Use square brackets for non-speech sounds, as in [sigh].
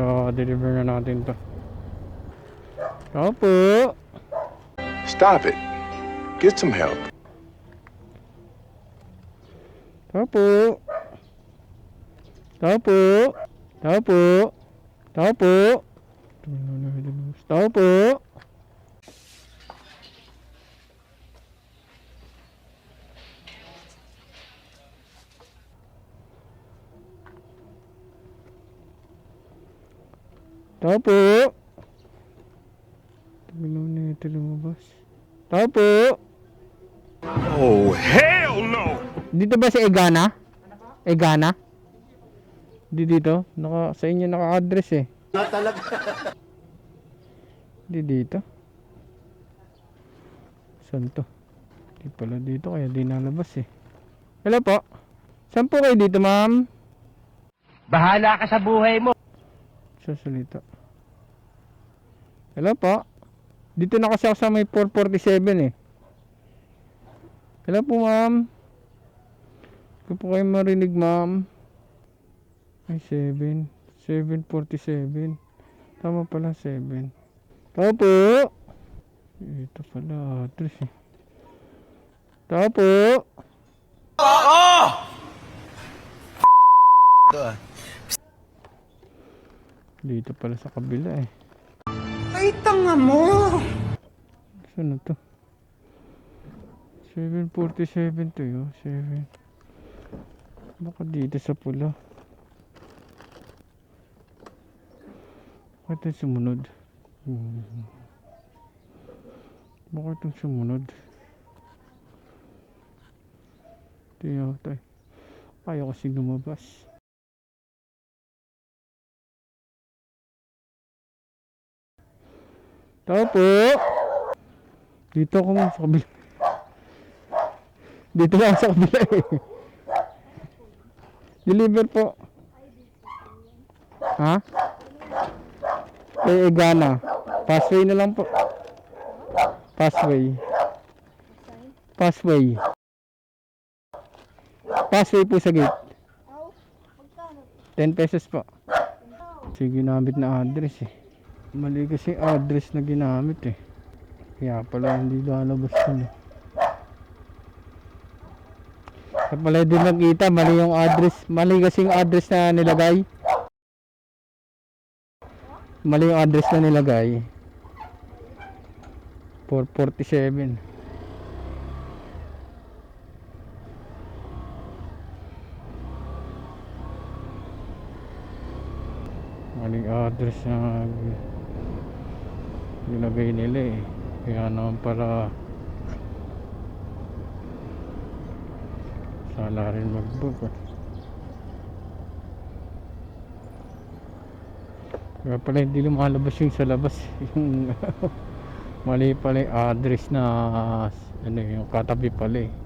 So, deliver na natin to. Tao po. Stop it. Get some help. Tao po. Tao po. Tao po. Tao po. Tumino na ito lumabas. Tao po. Oh, hell no! Dito ba si Egana? Egana? Di dito? Naka, sa inyo naka-address eh. Na talaga. Di dito. Saan to? Di pala dito kaya di nalabas eh. Hello po. Saan po kayo dito ma'am? Bahala ka sa buhay mo. Sa salita. Hello po. Dito na kasi ako sa may 447 eh. Hello po ma'am. Hindi po kayo marinig ma'am. Ay 7. 747. Tama pala 7. Tama po. Ito pala address eh. Tama po. Dito pala sa kabila eh. Ay, tanga mo! Saan na to? 747 to yun. 7. Baka dito sa pula. Baka ito sumunod. Hmm. Baka itong sumunod. Ito yun eh. Ayaw kasi lumabas. Tao po. Dito ako sa kabila. Dito lang sa kabila eh. Deliver po. Ha? Eh, Egana. Passway na lang po. Passway. Passway. Passway po sa gate. 10 pesos po. Sige, ginamit na address eh. Mali kasi address na ginamit eh. Kaya pala hindi lalabas yun eh. Kaya pala din nakita, mali yung address. Mali kasi yung address na nilagay. Mali yung address na nilagay. 447. Maling address na nilagay nila eh. Kaya naman para sala rin mag-book eh. Kaya pala hindi lumalabas yung sa labas. [laughs] Yung [laughs] mali pala yung address na ano yung katabi pala eh.